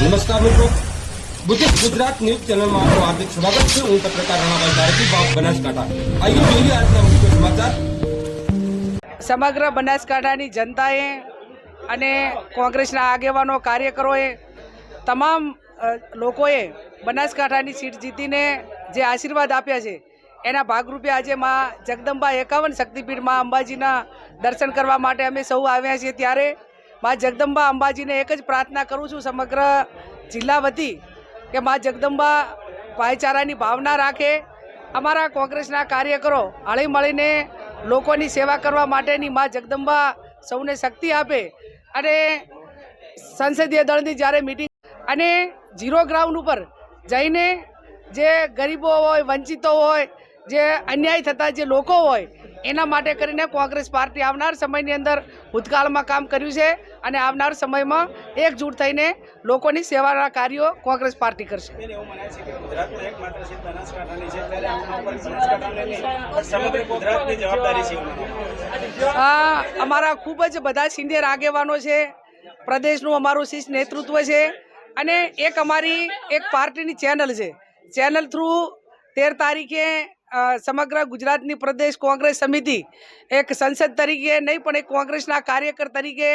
નમસ્કાર મિત્રો. Buddhist Gujarat news ચેનલમાં આપનું હાર્દિક સ્વાગત છે. હું પત્રકાર રણાભાઈ ધારકી બાપ બનાસકાંઠા. આઈએ જોઈએ આજના મુખ્ય સમાચાર. સમગ્ર બનાસકાંઠાની જનતાએ અને કોંગ્રેસના આગેવાનો, કાર્યકરોએ, તમામ લોકોએ બનાસકાંઠાની સીટ જીતીને જે આશીર્વાદ આપ્યા છે, એના ભાગરૂપે આજે માં જગદંબા એકાવન શક્તિપીઠમાં અંબાજીના દર્શન કરવા માટે અમે સૌ આવ્યા છીએ. ત્યારે માં જગદંબા અંબાજીને એક જ પ્રાર્થના કરું છું સમગ્ર જિલ્લા વતી કે માં જગદંબા ભાઈચારાની ભાવના રાખે. અમારા કોંગ્રેસના કાર્યકરો હળી મળીને લોકોની સેવા કરવા માટેની માં જગદંબા સૌને શક્તિ આપે અને સંસદીય દળની જ્યારે મિટિંગ અને ઝીરો ગ્રાઉન્ડ ઉપર જઈને જે ગરીબો હોય, વંચિતો હોય, જે અન્યાય થતા જે લોકો હોય એના માટે કરીને કોંગ્રેસ પાર્ટી આવનાર સમયની અંદર ભૂતકાળમાં કામ કર્યું છે અને આવનાર સમયમાં એકજૂટ થઈને લોકોની સેવાના કાર્યો કોંગ્રેસ પાર્ટી કરશે. અમારા ખૂબ જ બધા સિનિયર આગેવાનો છે પ્રદેશનું અમારું શીર્ષ નેતૃત્વ છે અને એક અમારી એક પાર્ટીની ચેનલ છે. ચેનલ થ્રુ તેર તારીખે સમગ્ર ગુજરાતની પ્રદેશ કોંગ્રેસ સમિતિ એક સંસદ તરીકે નહીં, પણ એક કોંગ્રેસના કાર્યકર તરીકે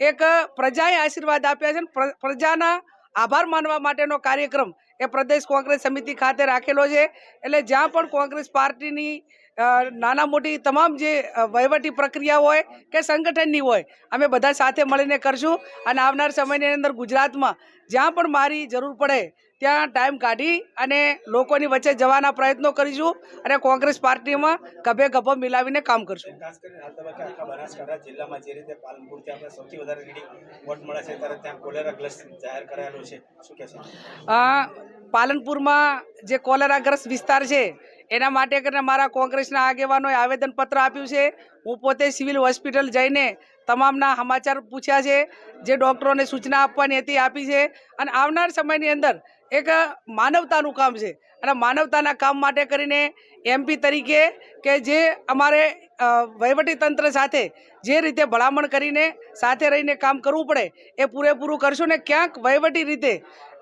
એક પ્રજાએ આશીર્વાદ આપ્યા છે અને પ્રજાના આભાર માનવા માટેનો કાર્યક્રમ એ પ્રદેશ કોંગ્રેસ સમિતિ ખાતે રાખેલો છે. એટલે જ્યાં પણ કોંગ્રેસ પાર્ટીની નાના મોટી તમામ જે વહીવટી પ્રક્રિયા હોય કે સંગઠનની હોય અમે બધા સાથે મળીને કરશું. અને આવનાર સમયની અંદર ગુજરાતમાં જ્યાં પણ મારી જરૂર પડે ત્યાં ટાઈમ કાઢી અને લોકોની વચ્ચે જવાના પ્રયત્નો કરીશું અને કોંગ્રેસ પાર્ટીમાં ગભે ગભો મિલાવીને કામ કરશું. પાલનપુરમાં જે કોલેરાગ્રસ્ત વિસ્તાર છે એના માટે કરીને મારા કોંગ્રેસના આગેવાનોએ આવેદનપત્ર આપ્યું છે. હું પોતે સિવિલ હોસ્પિટલ જઈને તમામના સમાચાર પૂછ્યા છે, જે ડૉક્ટરોને સૂચના આપવાની હતી, આપી છે. અને આવનાર સમયની અંદર એક માનવતાનું કામ છે. અને માનવતાના કામ માટે કરીને એમપી તરીકે કે જે અમારે વહીવટીતંત્ર સાથે જે રીતે ભલામણ કરીને સાથે રહીને કામ કરવું પડે, એ પૂરેપૂરું કરશું ને ક્યાંક વહીવટી રીતે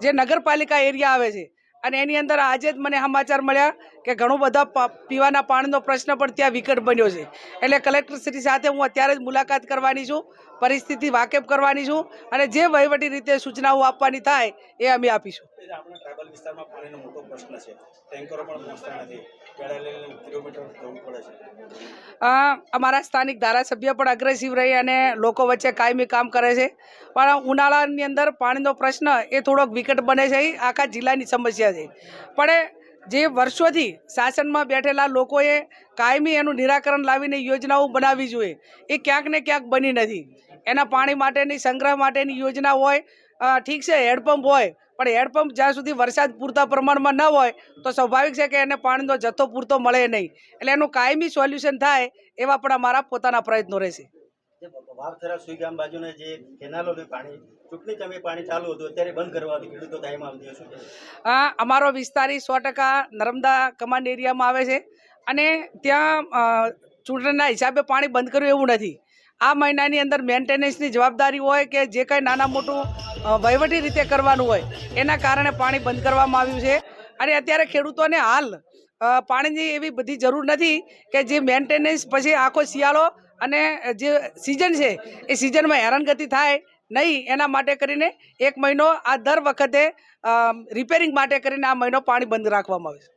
જે નગરપાલિકા એરિયા આવે છે અને એની અંદર આજે જ મને સમાચાર મળ્યા કે ઘણું બધા પીવાના પાણીનો પ્રશ્ન પણ ત્યાં વિકટ બન્યો છે. એટલે કલેક્ટરશ્રી સાથે હું અત્યારે જ મુલાકાત કરવાની છું. પરિસ્થિતિ વાકેફ કરવાની છું અને જે વહીવટી રીતે સૂચનાઓ આપવાની થાય એ અમે આપીશું. અમારા સ્થાનિક ધારાસભ્ય પણ અગ્રેસિવ રહી અને લોકો વચ્ચે કાયમી કામ કરે છે. પણ ઉનાળાની અંદર પાણીનો પ્રશ્ન એ થોડોક વિકટ બને છે એ આખા જિલ્લાની સમસ્યા છે. પણ જે વર્ષોથી શાસનમાં બેઠેલા લોકોએ કાયમી એનું નિરાકરણ લાવીને યોજનાઓ બનાવવી જોઈએ. એ ક્યાંક ને ક્યાંક બની નથી. એના પાણી માટેની સંગ્રહ માટેની યોજના હોય ઠીક છે હેડપંપ હોય પણ હેડપંપ જ્યાં સુધી વરસાદ પૂરતા પ્રમાણમાં ન હોય તો સ્વાભાવિક છે કે એને પાણીનો જથ્થો પૂરતો મળે નહીં. એટલે એનું કાયમી સોલ્યુશન થાય એવા પણ અમારા પોતાના પ્રયત્નો રહેશે. જે વાવથરા સુઈ બાજુના જે કેનાલોનું પાણી ચૂંટણી સમયે પાણી ચાલુ હતું અત્યારે બંધ કરવાથી ખેડૂતો ટાઈમ આવતી શું કહેશો? અમારો વિસ્તાર સો ટકા નર્મદા કમાન્ડ એરિયામાં આવે છે. અને ત્યાં ચૂંટણીના હિસાબે પાણી બંધ કર્યું એવું નથી. આ મહિનાની અંદર મેન્ટેનન્સની જવાબદારી હોય કે જે કંઈ નાના મોટું વહીવટી રીતે કરવાનું હોય, એના કારણે પાણી બંધ કરવામાં આવ્યું છે. અને અત્યારે ખેડૂતોને હાલ પાણીની એવી બધી જરૂર નથી કે જે મેન્ટેનન્સ પછી આખો શિયાળો અને જે સિઝન છે, એ સિઝનમાં હેરાનગતિ થાય નહીં, એના માટે કરીને એક મહિનો આ દર વખતે રિપેરિંગ માટે કરીને આ મહિનો પાણી બંધ રાખવામાં આવે છે.